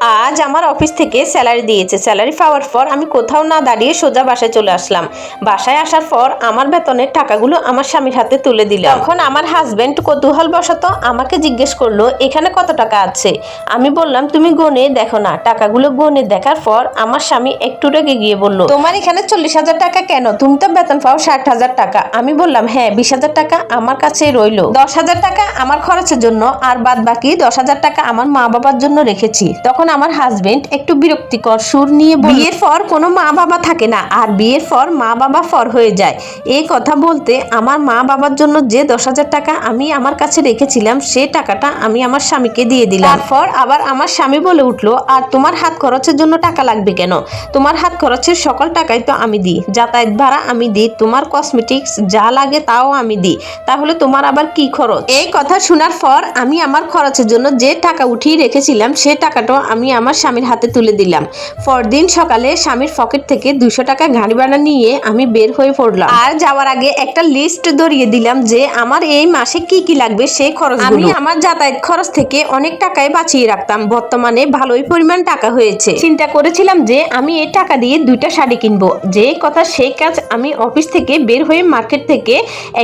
আজ আমার অফিস থেকে স্যালারি দিয়েছে। স্যালারি পাওয়ার পর আমি কোথাও না দাঁড়িয়ে সোজা বাসায় চলে আসলাম। বাসায় আসার পর আমার বেতনের টাকাগুলো আমার স্বামীর হাতে তুলে দিলাম। তখন আমার হাজব্যান্ড কৌতূহল বশত আমাকে জিজ্ঞেস করল, এখানে কত টাকা আছে? আমি বললাম, তুমি গনে দেখো না। টাকাগুলো গনে দেখার পর আমার স্বামী একটু রেগে গিয়ে বলল, তোমার এখানে চল্লিশ হাজার টাকা কেন? তুমি তো বেতন পাও ষাট হাজার টাকা। আমি বললাম হ্যাঁ বিশ হাজার টাকা আমার কাছে রইল। দশ হাজার টাকা আমার খরচের জন্য আর বাদ বাকি দশ হাজার টাকা আমার মা বাবার জন্য রেখেছি। তখন আমার হাজবেন্ড একটু বিরক্তিকর সুর নিয়ে বিয়ের পর কোনো মা বাবা থাকে না, আর বিয়ের পর মা বাবা ফর হয়ে যায়। এই কথা বলতে আমার মা বাবার জন্য যে দশ হাজার টাকা আমি আমার কাছে রেখেছিলাম, সে টাকাটা আমি আমার স্বামীকে দিয়ে দিলাম। তারপর আবার আমার স্বামী বলে উঠল, আর তোমার হাত খরচের জন্য টাকা লাগবে কেন? তোমার হাত খরচের সকল টাকাই তো আমি দিই। যাতায়াত ভাড়া আমি দিই, তোমার কসমেটিক্স যা লাগে তাও আমি দিই। তাহলে তোমার আবার কি খরচ? এই কথা শোনার পর আমি আমার খরচের জন্য যে টাকা উঠিয়ে রেখেছিলাম, সে টাকাটাও আমি আমার স্বামীর হাতে তুলে দিলাম। পরদিন সকালে স্বামীর পকেট থেকে দুশো টাকা গাড়ি ভাড়া নিয়ে আমি বের হয়ে পড়লাম। আর যাওয়ার আগে একটা লিস্ট ধরিয়ে দিলাম যে আমার এই মাসে কি কি লাগবে সেই খরচ আমি আমার যাতায়াত খরচ থেকে অনেক টাকাই বাঁচিয়ে রাখতাম। বর্তমানে ভালোই পরিমাণ টাকা হয়েছে। চিন্তা করেছিলাম যে আমি এই টাকা দিয়ে দুইটা শাড়ি কিনবো। যে কথা সেই কাজ আমি অফিস থেকে বের হয়ে মার্কেট থেকে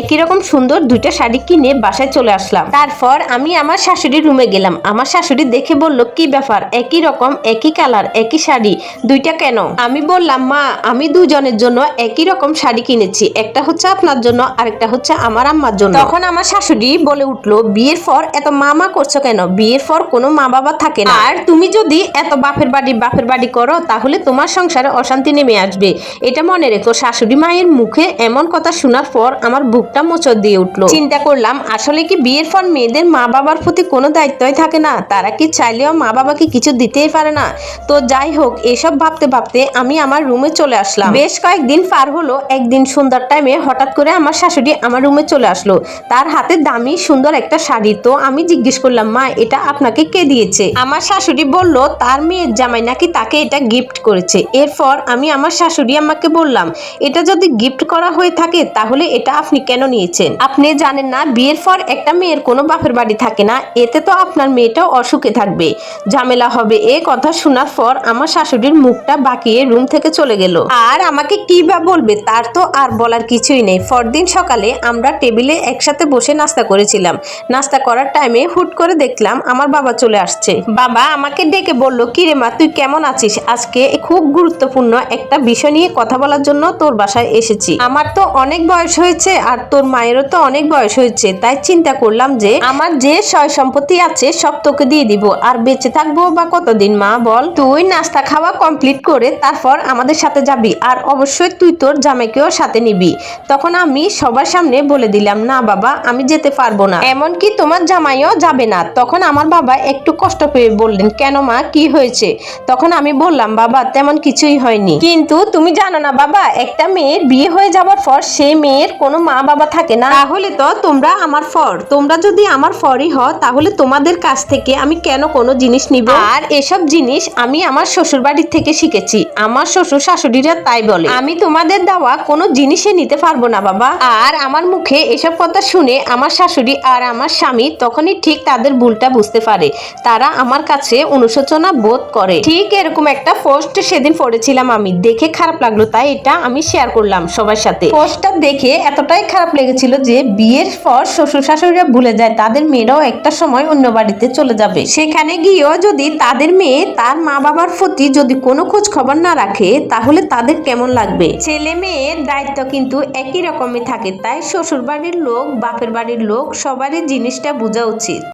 একই রকম সুন্দর দুইটা শাড়ি কিনে বাসায় চলে আসলাম। তারপর আমি আমার শাশুড়ির রুমে গেলাম। আমার শাশুড়ি দেখে বলল কি ব্যাপার? একই রকম একই কালার একই শাড়ি দুইটা কেন? আমি বললাম মা আমি দুজনের জন্য একই রকম শাড়ি কিনেছি। একটা হচ্ছে আপনার জন্য আরেকটা হচ্ছে আমার আম্মার জন্য। তখন আমার শাশুড়ি বলে উঠল বিয়ের পর এত মামা করছ কেন? বিয়ের পর কোনো মা বাবা থাকে না। আর তুমি যদি এত বাপের বাড়ি বাপের বাড়ি করো তাহলে তোমার সংসারে অশান্তি নেমে আসবে। এটা মনে রেখো শাশুড়ি মায়ের মুখে এমন কথা শোনার পর আমার বুকটা মোচড় দিয়ে উঠল। চিন্তা করলাম আসলে কি বিয়ের পর মেয়েদের মা বাবার প্রতি কোনো দায়িত্বই থাকে না? তারা কি চাইলেও মা বাবাকে কিছু দিতেই পারে না। তো যাই হোক, এসব ভাবতে ভাবতে আমি আমার রুমে চলে আসলাম। বেশ কয়েকদিন পার হলো, একদিন সুন্দর টাইমে হঠাৎ করে আমার শাশুড়ি আমার রুমে চলে আসলো। তার হাতে দামি সুন্দর একটা শাড়ি। তো আমি জিজ্ঞেস করলাম, মা, এটা আপনাকে কে দিয়েছে? আমার শাশুড়ি বলল, তার মেয়ের জামাই নাকি তাকে এটা গিফট করেছে। এরপর আমি আমার শাশুড়ি আমাকে বললাম, এটা যদি গিফট করা হয়ে থাকে, তাহলে এটা আপনি কেন নিয়েছেন? আপনি জানেন না, বিয়ের পর একটা মেয়ের কোনো বাপের বাড়ি থাকে না। এতে তো আপনার মেয়েটাও অসুখে থাকবে। ঝামেলা হবে। এ কথা শোনার পর আমার শাশুড়ির মুখটা বাঁকিয়ে রুম থেকে চলে গেল। আর আমাকে কি বা বলবে তার তো আর বলার কিছুই নেই। পরদিন সকালে আমরা টেবিলে একসাথে বসে নাস্তা করেছিলাম। নাস্তা করার টাইমে হুট করে দেখলাম আমার বাবা চলে আসছে। বাবা আমাকে ডেকে বলল কি রে মা, তুই কেমন আছিস? আজকে খুব গুরুত্বপূর্ণ একটা বিষয় নিয়ে কথা বলার জন্য তোর বাসায় এসেছি। আমার তো অনেক বয়স হয়েছে আর তোর মায়েরও তো অনেক বয়স হয়েছে। তাই চিন্তা করলাম যে, আমার যে সয় সম্পত্তি আছে সব তোকে দিয়ে দিব। আর বেঁচে থাকব বা কতদিন, মা? বল। তুই নাস্তা খাওয়া কমপ্লিট করে তারপর আমাদের সাথে যাবি আর অবশ্যই তুই তোর জামাইকেও সাথে নিবি। তখন আমি সবার সামনে বলে দিলাম, না বাবা, আমি যেতে পারব না। এমনকি তোমার জামাইও যাবে না। তখন আমার বাবা একটু কষ্ট পেয়ে বললেন, কেন মা, কি হয়েছে? তখন আমি বললাম, বাবা, তেমন কিছুই হয়নি। কিন্তু তুমি জানো না বাবা, একটা মেয়ের বিয়ে হয়ে যাওয়ার পর সেই মেয়ের কোনো মা বাবা থাকে না। তাহলে তো তোমরা আমার ফর। তোমরা যদি আমার ফরই হও, তাহলে তোমাদের কাছ থেকে আমি কেন কোনো জিনিস নিব? আর এসব জিনিস আমি আমার শ্বশুর বাড়ির থেকে শিখেছি। আমার শ্বশুর শাশুড়িরা তাই বলে, আমি তোমাদের দেওয়া কোনো জিনিসে নিতে পারব না বাবা। আর আমার মুখে এসব কথা শুনে আমার শাশুড়ি আর আমার স্বামী তখনই ঠিক তাদের ভুলটা বুঝতে পারে। তারা আমার কাছে অনুশোচনা বোধ করে। ঠিক এরকম একটা পোস্ট সেদিন পড়েছিলাম আমি। দেখে খারাপ লাগল, তাই এটা আমি শেয়ার করলাম সবার সাথে। পোস্টটা দেখে এতটাই খারাপ লেগেছিল যে বিয়ের পর শ্বশুর শাশুড়িরা ভুলে যায়, তাদের মেয়েরাও একটা সময় অন্য বাড়িতে চলে যাবে। সেখানে গিয়েও যদি তাদের মেয়ে তার মা বাবার প্রতি যদি কোনো খোঁজ খবর না রাখে, তাহলে তাদের কেমন লাগবে? ছেলে মেয়ের দায়িত্ব কিন্তু একই রকমই থাকে, তাই শ্বশুর বাড়ির লোক, বাপের বাড়ির লোক, সবারই জিনিসটা বোঝা উচিত।